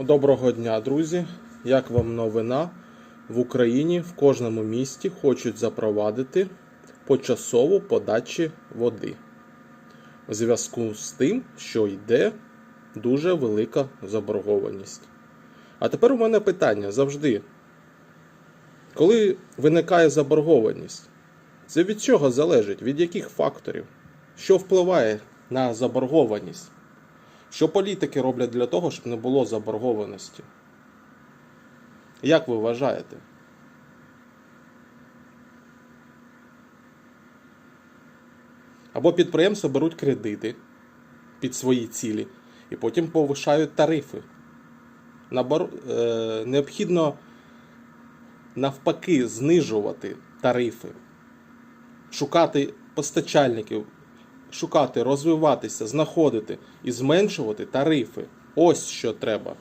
Доброго дня, друзі! Як вам новина? В Україні в кожному місті хочуть запровадити почасову подачі води. У зв'язку з тим, що йде дуже велика заборгованість. А тепер у мене питання завжди. Коли виникає заборгованість, це від чого залежить? Від яких факторів? Що впливає на заборгованість? Що політики роблять для того, щоб не було заборгованості? Як ви вважаєте? Або підприємства беруть кредити під свої цілі і потім повишають тарифи. Набор... Е, необхідно навпаки знижувати тарифи, шукати постачальників, шукати, розвиватися, знаходити і зменшувати тарифи. Ось що треба.